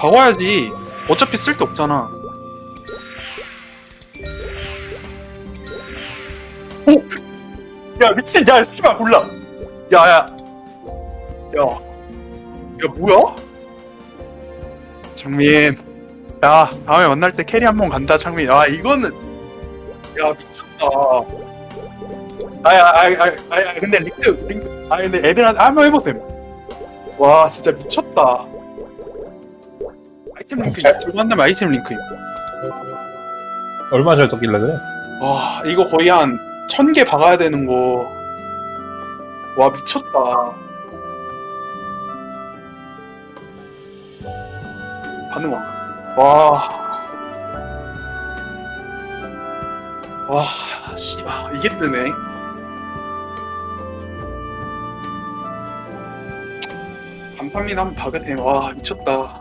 박아야지. 어차피 쓸데 없잖아. 오! 야, 미친, 야, 씨발, 몰라. 야, 야. 야. 야, 뭐야? 장민. 야, 다음에 만날 때 캐리 한 번 간다, 장민. 아, 이거는. 야, 미쳤다. 아야, 아야, 아야, 아야, 근데 링크, 링크. 아, 근데 애들한테 한번 해보세요. 와, 진짜 미쳤다. 아이템 링크, 저거 한다면 아이템 링크. 얼마 잘 떴길래 그래? 와, 이거 거의 한 천 개 박아야 되는 거. 와, 미쳤다. 반응 와. 와. 와, 씨발, 이게 뜨네. 감사합니다. 한번 박으세요. 와, 미쳤다.